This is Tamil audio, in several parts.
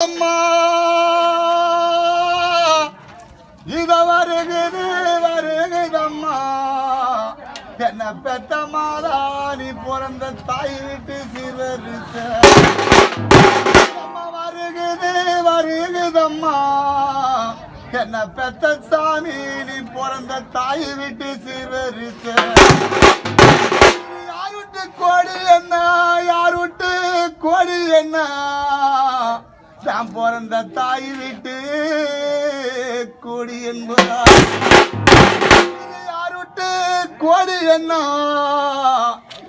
அம்மா இத வருகுது வருகுதம்மா. என்ன பெத்த மாதா நீ பிறந்த தாய் விட்டு சிறுத்த வருகுது வருகுதம்மா. என்ன பெத்த சாமி நீ பிறந்த தாய் விட்டு சிறுத்த யாருட்டு கோடி என்ன யாருட்டு கோடி என்ன? நான் பிறந்த தாய் விட்டு கோடி என்பதா? யார் விட்டு கோடி என்ன?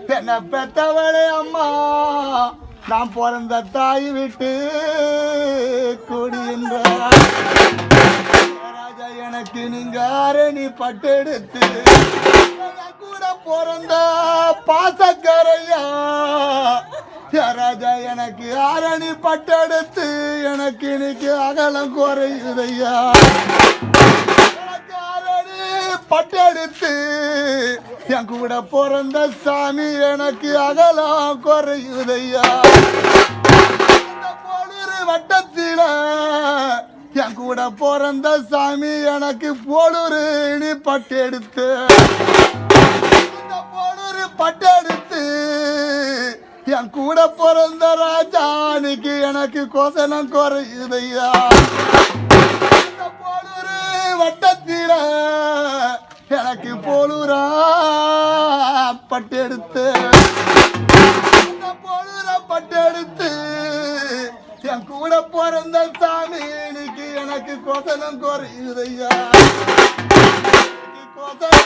தென்னை பெத்தவளே அம்மா. நான் பிறந்த தாய் விட்டு கோடி என்பதா? ராஜா எனக்கு நீங்க அரணி பட்டெடுத்து கூட பிறந்த பாசக்க ராஜா எனக்கு ஆரணி பட்டெடுத்து எனக்கு இன்னைக்கு அகலம் குறையுதையா? எனக்கு ஆரணி பட்டெடுத்து என் கூட பிறந்த சாமி எனக்கு அகலம் குறையுதையா? வட்டத்தில என் கூட பிறந்த சாமி எனக்கு போலூர் நீ பட்டெடுத்து என் கூட பிறந்த ராஜா அன்னைக்கு எனக்கு கோசனம் குறையுதையா? போலூரு வட்டத்தில எனக்கு போலூரா பட்டெடுத்து. போலூரா பட்டெடுத்து என் கூட பிறந்த சாமி இன்னைக்கு எனக்கு கோசனம் குறையுதையா? கோசனம்